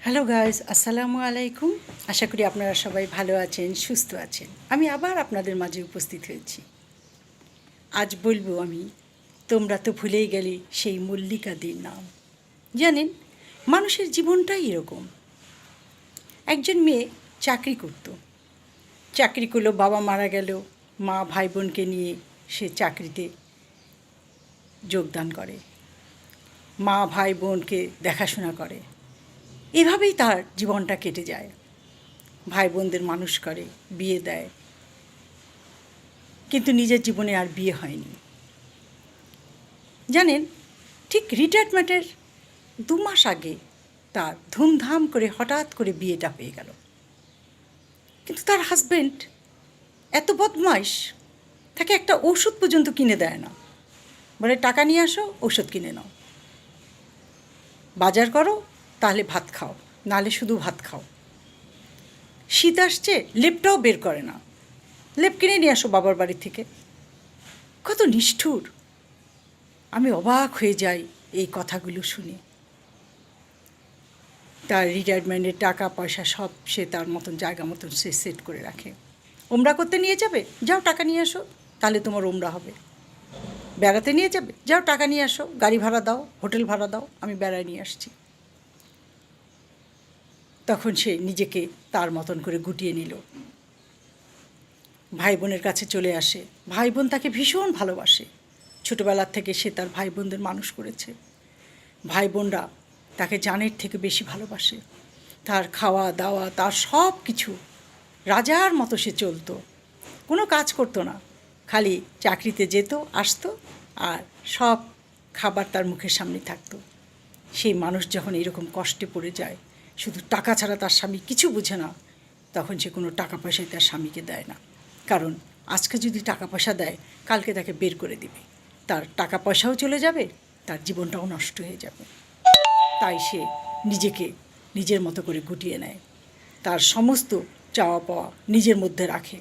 Hello guys আসসালামু আলাইকুম আশা করি আপনারা সবাই ভালো আছেন, সুস্থ আছেন। আমি আবার আপনাদের মাঝে উপস্থিত হয়েছি। আজ বলব আমি, তোমরা তো ভুলেই গেলে সেই মল্লিকাদের নাম। জানেন, মানুষের জীবনটাই এরকম। একজন মেয়ে চাকরি করত। চাকরি করল, বাবা মারা গেল, মা ভাই বোনকে নিয়ে সে চাকরিতে যোগদান করে। মা ভাই বোনকে দেখাশোনা করে। এভাবেই তার জীবনটা কেটে যায়। ভাই বোনদের মানুষ করে, বিয়ে দেয়। কিন্তু নিজের জীবনে আর বিয়ে হয়নি। জানেন, ঠিক রিটায়ারমেন্টের দু মাস আগে তার ধুমধাম করে হঠাৎ করে বিয়েটা হয়ে গেল। কিন্তু তার হাজবেন্ড এত বদমাইশ, তাকে একটা ওষুধ পর্যন্ত কিনে দেয় না। বলে, টাকা নিয়ে আসো, ওষুধ কিনে নাও। বাজার করো তাহলে ভাত খাও, নালে শুধু ভাত খাও। শীত আসছে, লেপটাও বের করে না। লেপ কিনে নিয়ে আসো বাবার বাড়ি থেকে। কত নিষ্ঠুর। আমি অবাক হয়ে যাই এই কথাগুলো শুনে। তার রিটায়ারমেন্টের টাকা, পয়সা সব সে তার মতন জায়গা মতন সে সেট করে রাখে। ওমরা করতে নিয়ে যাবে? যাও টাকা নিয়ে আসো, তাহলে তোমার ওমরা হবে। বেড়াতে নিয়ে যাবে? যাও টাকা নিয়ে আসো, গাড়ি ভাড়া দাও, হোটেল ভাড়া দাও, আমি বেড়ায় নিয়ে আসছি। তখন সে নিজেকে তার মতন করে গুটিয়ে নিল। ভাই বোনের কাছে চলে আসে। ভাই বোন তাকে ভীষণ ভালোবাসে। ছোটোবেলার থেকে সে তার ভাই বোনদের মানুষ করেছে। ভাই বোনরা তাকে জানের থেকে বেশি ভালোবাসে। তার খাওয়া, দাওয়া, তার সব কিছু। রাজার মতো সে চলতো। কোনো কাজ করতো না। খালি চাকরিতে যেত, আসতো আর সব খাবার তার মুখের সামনে থাকতো। সেই মানুষ যখন এরকম কষ্টে পড়ে যায় শুধু টাকা ছাড়া তার স্বামী কিছু বুঝে না, তখন সে কোনো টাকা পয়সাই তার স্বামীকে দেয় না। কারণ আজকে যদি টাকা পয়সা দেয়, কালকে তাকে বের করে দিবে। তার টাকা পয়সাও চলে যাবে, তার জীবনটাও নষ্ট হয়ে যাবে। তাই সে নিজেকে নিজের মতো করে গুটিয়ে নেয়। তার সমস্ত চাওয়া পাওয়া নিজের মধ্যে রাখে।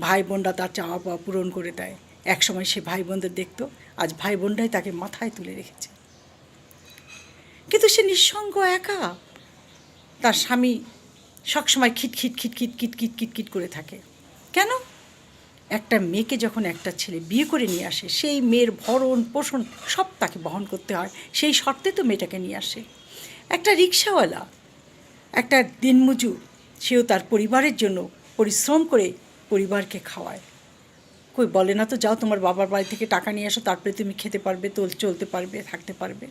ভাই বোনরা তার চাওয়া পাওয়া পূরণ করে দেয়। একসময় সে ভাই বোনদের দেখতো, আজ ভাই বোনরাই তাকে মাথায় তুলে রেখেছে। কিন্তু সে নিঃসঙ্গ একা। তার স্বামী সবসময় খিটখিট খিটখিট কিটকিট কিটকিট করে থাকে। কেন? একটা মেয়েকে যখন একটা ছেলে বিয়ে করে নিয়ে আসে, সেই মেয়ের ভরণ পোষণ সব তাকে বহন করতে হয়, সেই শর্তে তো মেয়েটাকে নিয়ে আসে। একটা রিক্সাওয়ালা, একটা দিনমজুর, সেও তার পরিবারের জন্য পরিশ্রম করে পরিবারকে খাওয়ায়। কই, বলে না তো, যাও তোমার বাবার বাড়ি থেকে টাকা নিয়ে আসো তারপরে তুমি খেতে পারবে, তোল, চলতে পারবে, থাকতে পারবে।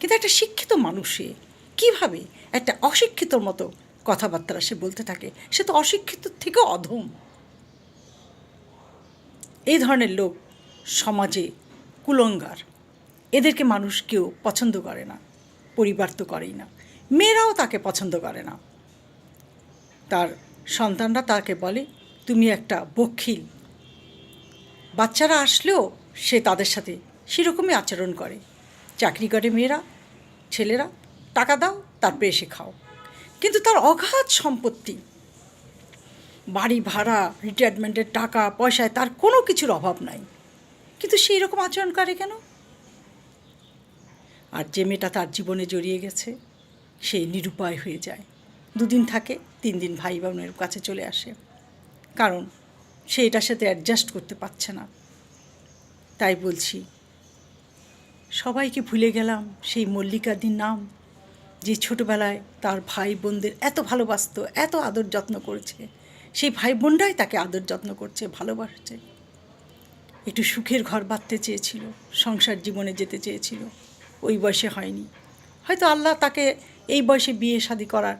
কিন্তু একটা শিক্ষিত মানুষে কীভাবে একটা অশিক্ষিতর মতো কথাবার্তা সে বলতে থাকে? সে তো অশিক্ষিত থেকে অধম। এই ধরনের লোক সমাজে কুলঙ্গার। এদেরকে মানুষ কেউ পছন্দ করে না, পরিবার তো করেই না। মেয়েরাও তাকে পছন্দ করে না। তার সন্তানরা তাকে বলে, তুমি একটা বক্ষিল বাচ্চারা আসলেও সে তাদের সাথে সেরকমই আচরণ করে। চাকরি করে মেয়েরা, ছেলেরা টাকা দাও তারপরে এসে খাও। কিন্তু তার অগাধ সম্পত্তি। বাড়ি ভাড়া রিটায়ারমেন্টের টাকা, পয়সায় তার কোনো কিছুর অভাব নাই। কিন্তু সেই রকম আচরণ করে কেন? আর যে মেয়েটা তার জীবনে জড়িয়ে গেছে, সে নিরুপায় হয়ে যায়। দুদিন থাকে, তিন দিন ভাই বোনের কাছে চলে আসে। কারণ সে এটার সাথে অ্যাডজাস্ট করতে পারছে না। তাই বলছি, সবাইকে ভুলে গেলাম সেই মল্লিকাদির নাম। যে ছোটোবেলায় তার ভাই বোনদের এত ভালোবাসতো, এত আদর যত্ন করেছে, সেই ভাই বোনরাই তাকে আদর যত্ন করছে, ভালোবাসছে। একটু সুখের ঘর বাঁধতে চেয়েছিল, সংসার জীবনে যেতে চেয়েছিল। ওই বয়সে হয়নি। হয়তো আল্লাহ তাকে এই বয়সে বিয়ে শাদি করার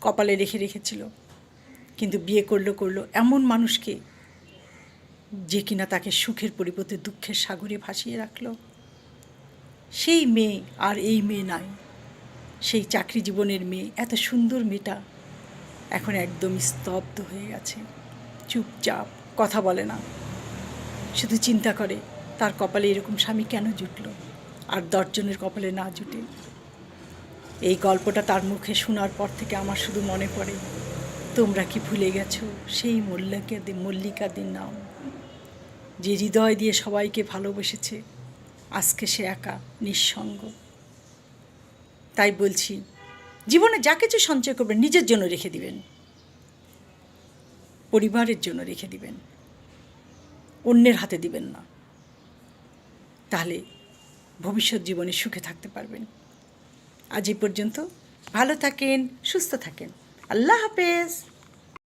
কপালে রেখে রেখেছিল। কিন্তু বিয়ে করল করল এমন মানুষকে যে কিনা তাকে সুখের পরিবর্তে দুঃখের সাগরে ভাসিয়ে রাখল। সেই মেয়ে আর এই মেয়ে নাই। সেই চাকরি জীবনের মেয়ে, এত সুন্দর মেয়েটা এখন একদম স্তব্ধ হয়ে গেছে। চুপচাপ, কথা বলে না। শুধু চিন্তা করে, তার কপালে এরকম স্বামী কেন জুটল? আর দশজনের কপালে না জুটে। এই গল্পটা তার মুখে শোনার পর থেকে আমার শুধু মনে পড়ে, তোমরা কি ভুলে গেছো সেই মল্লিকা মল্লিকাদের মল্লিকাদের নাম? যে হৃদয় দিয়ে সবাইকে ভালোবেসেছে, আজকে সে একা, নিঃসঙ্গ। তাই বলছি, জীবনে যা কিছু সঞ্চয় করবেন, নিজের জন্য রেখে দিবেন। পরিবারের জন্য রেখে দিবেন। অন্যের হাতে দিবেন না। তাহলে ভবিষ্যৎ জীবনে সুখে থাকতে পারবেন। আজ এই পর্যন্ত। ভালো থাকেন, সুস্থ থাকেন। আল্লাহ হাফেজ।